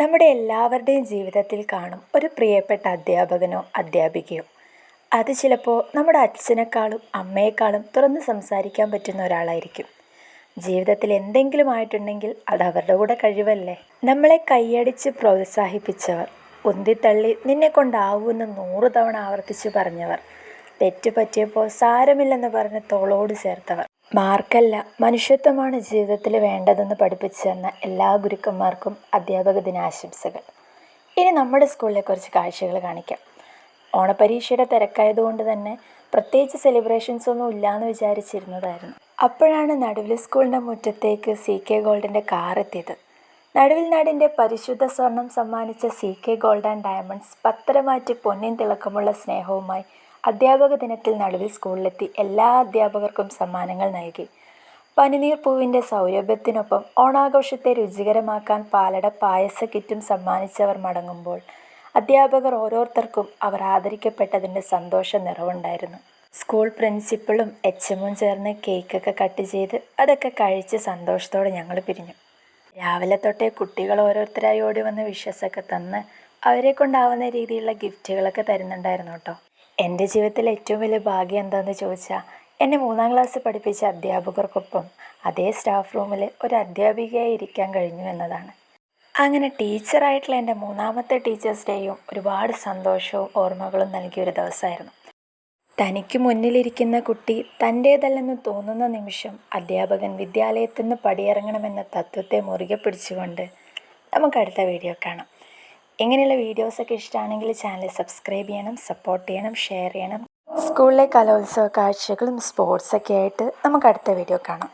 നമ്മുടെ എല്ലാവരുടെയും ജീവിതത്തിൽ കാണും ഒരു പ്രിയപ്പെട്ട അധ്യാപകനോ അധ്യാപികയോ. അത് ചിലപ്പോൾ നമ്മുടെ അച്ഛനേക്കാളും അമ്മയെക്കാളും തുറന്ന് സംസാരിക്കാൻ പറ്റുന്ന ഒരാളായിരിക്കും. ജീവിതത്തിൽ എന്തെങ്കിലും ആയിട്ടുണ്ടെങ്കിൽ അത് അവരുടെ കൂടെ കഴിവല്ലേ? നമ്മളെ കൈയടിച്ച് പ്രോത്സാഹിപ്പിച്ചവർ ഉന്തിത്തള്ളി നിന്നെ കൊണ്ടാവൂന്ന് നൂറ് തവണ ആവർത്തിച്ച് പറഞ്ഞവർ തെറ്റ് പറ്റിയപ്പോൾ സാരമില്ലെന്ന് പറഞ്ഞ് തോളോട് ചേർത്തവർ. മാർക്കല്ല. മനുഷ്യത്വമാണ് ജീവിതത്തിൽ വേണ്ടതെന്ന് പഠിപ്പിച്ചു തന്ന എല്ലാ ഗുരുക്കന്മാർക്കും അധ്യാപക ദിനാശംസകൾ. ഇനി നമ്മുടെ സ്കൂളിലെ കുറച്ച് കാഴ്ചകൾ കാണിക്കാം. ഓണപരീക്ഷയുടെ തിരക്കായതുകൊണ്ട് തന്നെ പ്രത്യേകിച്ച് സെലിബ്രേഷൻസ് ഒന്നും ഇല്ലയെന്ന് വിചാരിച്ചിരുന്നതായിരുന്നു. അപ്പോഴാണ് നടുവിൽ സ്കൂളിന്റെ മുറ്റത്തേക്ക് സി കെ ഗോൾഡിന്റെ കാർ എത്തിയത്. നടുവിൽ നാടിന്റെ പരിശുദ്ധ സ്വർണം സമ്മാനിച്ച C K gold and diamonds പത്തരമാറ്റി പൊന്നിൻ തിളക്കമുള്ള സ്നേഹവുമായി അധ്യാപക ദിനത്തിൽ നടുവിൽ സ്കൂളിലെത്തി എല്ലാ അധ്യാപകർക്കും സമ്മാനങ്ങൾ നൽകി. പനിനീർ പൂവിന്റെ സൗരഭ്യത്തിനൊപ്പം ഓണാഘോഷത്തെ രുചികരമാക്കാൻ പാലട പായസ കിറ്റും സമ്മാനിച്ചവർ മടങ്ങുമ്പോൾ അധ്യാപകർ ഓരോരുത്തർക്കും അവർ ആദരിക്കപ്പെട്ടതിന്റെ സന്തോഷ നിറവുണ്ടായിരുന്നു. സ്കൂൾ പ്രിൻസിപ്പളും എച്ച് എമ്മും ചേർന്ന് കേക്കൊക്കെ കട്ട് ചെയ്ത് അതൊക്കെ കഴിച്ച് സന്തോഷത്തോടെ ഞങ്ങൾ പിരിഞ്ഞു. രാവിലെ തൊട്ടേ കുട്ടികൾ ഓരോരുത്തരായി ഓടി വന്ന് വിഷസൊക്കെ തന്ന് അവരെ കൊണ്ടാവുന്ന രീതിയിലുള്ള ഗിഫ്റ്റുകളൊക്കെ തരുന്നുണ്ടായിരുന്നു കേട്ടോ. എന്റെ ജീവിതത്തിലെ ഏറ്റവും വലിയ ഭാഗ്യം എന്താണെന്ന് ചോദിച്ചാൽ എന്നെ മൂന്നാം ക്ലാസ് പഠിപ്പിച്ച അധ്യാപകർക്കൊപ്പം അതേ സ്റ്റാഫ് റൂമിൽ ഒരു അധ്യാപികയായി ഇരിക്കാൻ കഴിഞ്ഞു എന്നതാണ്. അങ്ങനെ ടീച്ചറായിട്ടുള്ള എന്റെ മൂന്നാമത്തെ ടീച്ചേഴ്സ് ഡേയും ഒരുപാട് സന്തോഷവും ഓർമ്മകളും നൽകിയ ഒരു ദിവസമായിരുന്നു. തനിക്ക് മുന്നിലിരിക്കുന്ന കുട്ടി തന്റേതല്ലെന്ന് തോന്നുന്ന നിമിഷം അധ്യാപകൻ വിദ്യാലയത്തിൽ നിന്ന് പടിയിറങ്ങണമെന്ന തത്വത്തെ മുറുകെ പിടിച്ചുകൊണ്ട് നമുക്ക് അടുത്ത വീഡിയോ കാണാം. ഇങ്ങനെയുള്ള വീഡിയോസൊക്കെ ഇഷ്ടമാണെങ്കിൽ ചാനൽ സബ്സ്ക്രൈബ് ചെയ്യണം സപ്പോർട്ട് ചെയ്യണം ഷെയർ ചെയ്യണം. സ്കൂളിലെ കലോത്സവ കാഴ്ചകളും സ്പോർട്സൊക്കെ ആയിട്ട് നമുക്ക് അടുത്ത വീഡിയോ കാണാം.